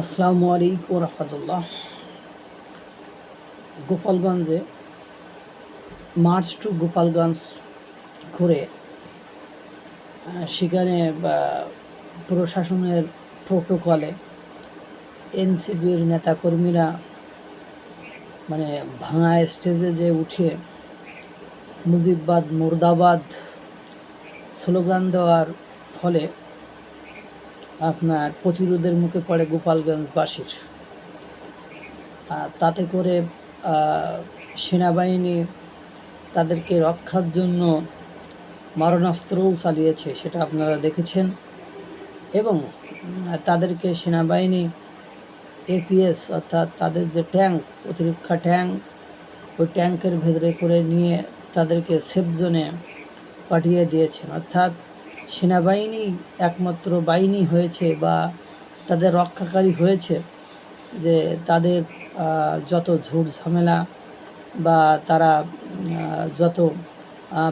আসসালামু আলাইকুম রহমতুল্লাহ। গোপালগঞ্জে মার্চ টু গোপালগঞ্জ ঘুরে সেখানে প্রশাসনের প্রোটোকলে এনসিবির নেতাকর্মীরা মানে ভাঙা স্টেজে যে উঠে মুজিববাদ, মুর্দাবাদ, স্লোগান দেওয়ার ফলে আপনার প্রতিরোধের মুখে পড়ে গোপালগঞ্জবাসীর তাতে করে সেনাবাহিনী তাদেরকে রক্ষার জন্য মারণাস্ত্রও চালিয়েছে, সেটা আপনারা দেখেছেন। এবং তাদেরকে সেনাবাহিনী এপিএস, অর্থাৎ তাদের যে ট্যাঙ্ক, প্রতিরক্ষা ট্যাঙ্ক, ওই ট্যাঙ্কের ভেতরে করে নিয়ে তাদেরকে সেফ জোনে পাঠিয়ে দিয়েছেন। অর্থাৎ সেনাবাহিনী একমাত্র বাহিনী হয়েছে বা তাদের রক্ষাকারী হয়েছে, যে তাদের যত ঝুট ঝামেলা বা তারা যত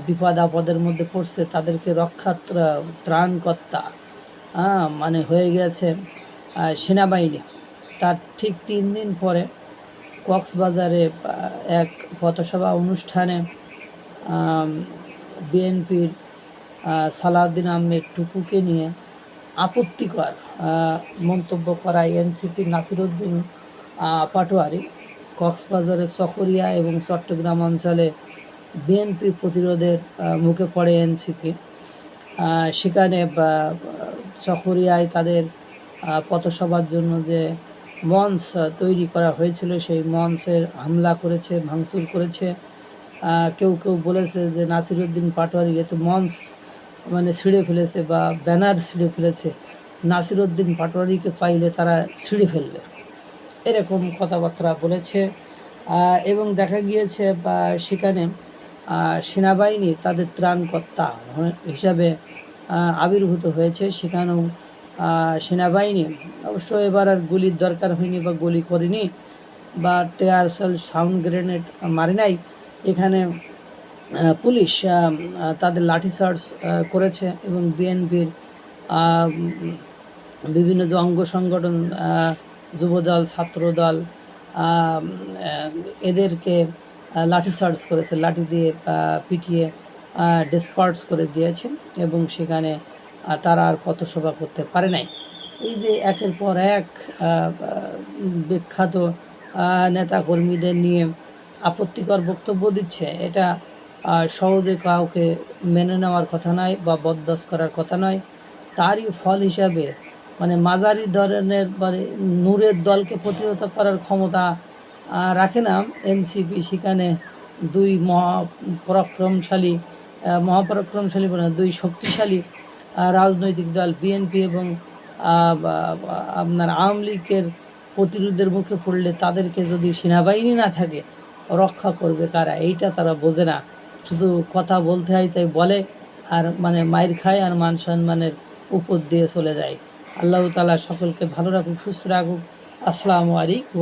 বিপদ আপদের মধ্যে পড়ছে, তাদেরকে রক্ষা ত্রাণকর্তা মানে হয়ে গেছে সেনাবাহিনী। তার ঠিক তিন দিন পরে কক্সবাজারে এক পথসভা অনুষ্ঠানে বিএনপির সালাউদ্দিন আহমেদ টুকুকে নিয়ে আপত্তিকর মন্তব্য করায় এনসিপি নাসিরুদ্দিন পাটোয়ারি কক্সবাজারের সখরিয়া এবং চট্টগ্রাম অঞ্চলে বিএনপি প্রতিরোধের মুখে পড়ে এনসিপি। সেখানে চকরিয়ায় তাদের পথসভার জন্য যে মঞ্চ তৈরি করা হয়েছিল, সেই মঞ্চের হামলা করেছে, ভাঙচুর করেছে। কেউ কেউ বলেছে যে নাসিরুদ্দিন পাটোয়ারি এতে মঞ্চ মানে ছিঁড়ে ফেলেছে বা ব্যানার ছিঁড়ে ফেলেছে। নাসিরুদ্দিন পাটোয়ারিকে পাইলে তারা ছিঁড়ে ফেলবে। এরকম কথাবার্তা বলেছে। এবং দেখা গিয়েছে, বা সেখানে সেনাবাহিনী তাদের ত্রাণকর্তা হিসাবে আবির্ভূত হয়েছে। সেখানেও সেনাবাহিনী, অবশ্য এবার আর গুলির দরকার হয়নি বা গুলি করেনি, বা টেয়ার সেল সাউন্ড গ্রেনেড মারে নাই। এখানে পুলিশ তাদের লাঠিচার্জ করেছে এবং বিএনপির বিভিন্ন যে অঙ্গ সংগঠন যুবদল, ছাত্রদল এদেরকে লাঠিচার্জ করেছে, লাঠি দিয়ে পিটিয়ে ডিসপার্স করে দিয়েছে এবং সেখানে তারা আর পথসভা করতে পারে নাই। এই যে একের পর এক বিখ্যাত নেতাকর্মীদের নিয়ে আপত্তিকর বক্তব্য দিচ্ছে, এটা সহজে কাউকে মেনে নেওয়ার কথা নয় বা বরদাস্ত করার কথা নয়। তারই ফল হিসাবে মানে মাঝারি ধরনের মানে নূরের দলকে প্রতিহত করার ক্ষমতা রাখে না। এনসিপি সেখানে দুই মহাপরাক্রমশালী মহাপরাক্রমশালী বলে না, দুই শক্তিশালী রাজনৈতিক দল বিএনপি এবং আপনার আওয়ামী লীগের প্রতিরোধের মুখে পড়লে তাদেরকে যদি সেনাবাহিনী না থাকে রক্ষা করবে কারা? এইটা তারা বোঝে না। শুধু কথা বলতে হয়, তাই বলে আর মানে মায়ের খায় আর মান সম্মানের উপর দিয়ে চলে যায়। আল্লাহ তালা সকলকে ভালো রাখুক, সুস্থ রাখুক। আসসালামু আলাইকুম